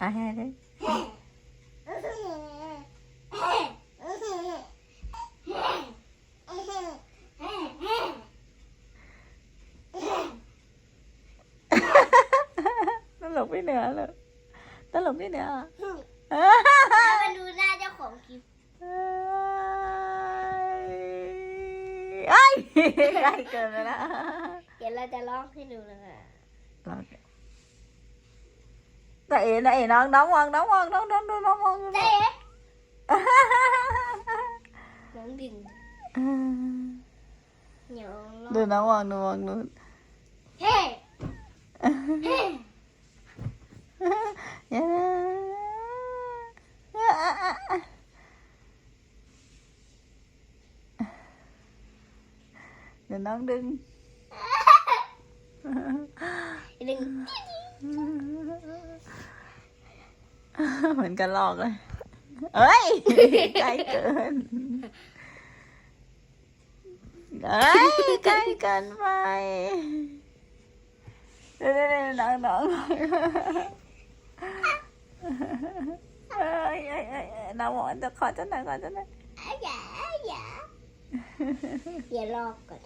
อะให้เลยตลกไม่เหนือเลยตลกไม่เหนือเอ้ยมาดูหน้าเจ้าของคลิปเอ้ยใกล้เกินไปแล้วเดี๋ยวเราจะร้องให้ดูนะคะลอง แต่เอ๋นะเอ๋น้องน้องมองน้องมองน้องน้อ เหมือนกันลอกเลย เอ้ยใกล้เกิน เอ้ยใกล้เกินไปเดี๋ยวเดี๋ยวเดี๋ยวน้องน้องเอ้ยเอ้ยเอ้ยเอ้ยน้องบอกว่าจะขอจะหน่อยขอจะหน่อย อย่าอย่าอย่ารอก่อน